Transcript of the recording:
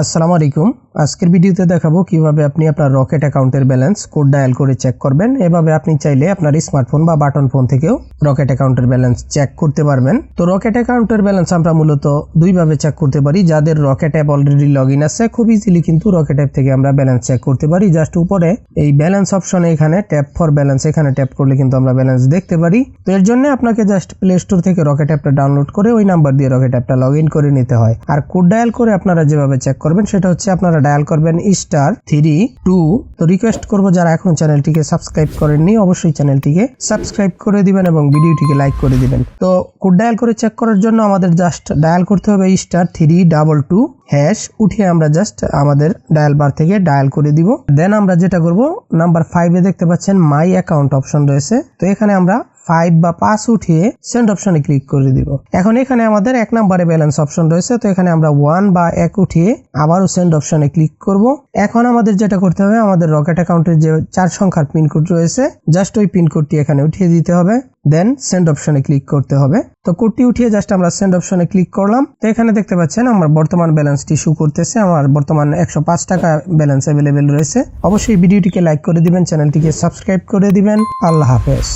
আসসালামু আলাইকুম। আজকের ভিডিওতে দেখাবো কীভাবে আপনি আপনার রকেট অ্যাকাউন্টের ব্যালেন্স কোড ডায়াল করে চেক করবেন। এভাবে আপনি চাইলে আপনার স্মার্টফোন বা বাটন ফোন থেকেও রকেট অ্যাকাউন্টের ব্যালেন্স চেক করতে পারবেন। তো রকেট অ্যাকাউন্টের ব্যালেন্স আমরা মূলত দুইভাবে চেক করতে পারি। যাদের Rocket app already log in আছে, খুব ইজিলি কিন্তু রকেট অ্যাপ থেকে আমরা ব্যালেন্স চেক করতে পারি। জাস্ট উপরে এই ব্যালেন্স অপশনে এখানে, ট্যাপ ফর ব্যালেন্স এখানে ট্যাপ করলে কিন্তু আমরা ব্যালেন্স দেখতে পারি। তো এর জন্য আপনাকে জাস্ট প্লে স্টোর থেকে রকেট অ্যাপটা ডাউনলোড করে ওই নাম্বার দিয়ে রকেট অ্যাপটা লগ ইন করে নিতে হয়। আর কোড ডায়াল করে আপনারা যেভাবে চেক করবেন, সেটা হচ্ছে আপনারা ডায়াল করবেন স্টার থ্রি টু। তো রিকোয়েস্ট করব যারা এখন চ্যানেলটিকে সাবস্ক্রাইব করেননি, অবশ্যই চ্যানেলটিকে সাবস্ক্রাইব করে দিবেন এবং ভিডিওটিকে লাইক করে দিবেন। তো কোড ডায়াল করে চেক করার জন্য আমাদের জাস্ট ডায়াল করতে হবে star three double two hash উঠিয়ে আমরা জাস্ট আমাদের ডায়াল বার থেকে ডায়াল করে দিব। দেন আমরা যেটা করব নাম্বার ফাইভে দেখতে পাচ্ছেন মাই অ্যাকাউন্ট অপশন রয়েছে। তো এখানে আমরা ফাইভ বা পাঁচ উঠিয়ে সেন্ড অপশনে ক্লিক করে দিব। এখন এখানে আমাদের এক নম্বরে ব্যালেন্স অপশন রয়েছে, তো এখানে আমরা ওয়ান বা এক উঠিয়ে আবারও সেন্ড অপশনে ক্লিক করব। এখন আমাদের যেটা করতে হবে, আমাদের রকেট অ্যাকাউন্টের যে চার সংখ্যার পিনকোড রয়েছে জাস্ট ওই পিনকোডটি এখানে উঠিয়ে দিতে হবে দেন সেন্ড অপশনে ক্লিক করতে হবে। তো কোডটি উঠিয়ে জাস্ট আমরা সেন্ড অপশনে ক্লিক করলাম। তো এখানে দেখতে পাচ্ছেন, আমার বর্তমান ব্যালেন্সটি শু করতেছে, আমার বর্তমান একশো পাঁচ টাকা ব্যালেন্স অ্যাভেলেবেল রয়েছে। অবশ্যই ভিডিওটিকে লাইক করে দিবেন চ্যানেলটিকে সাবস্ক্রাইব করে দিবেন। আল্লাহ হাফেজ।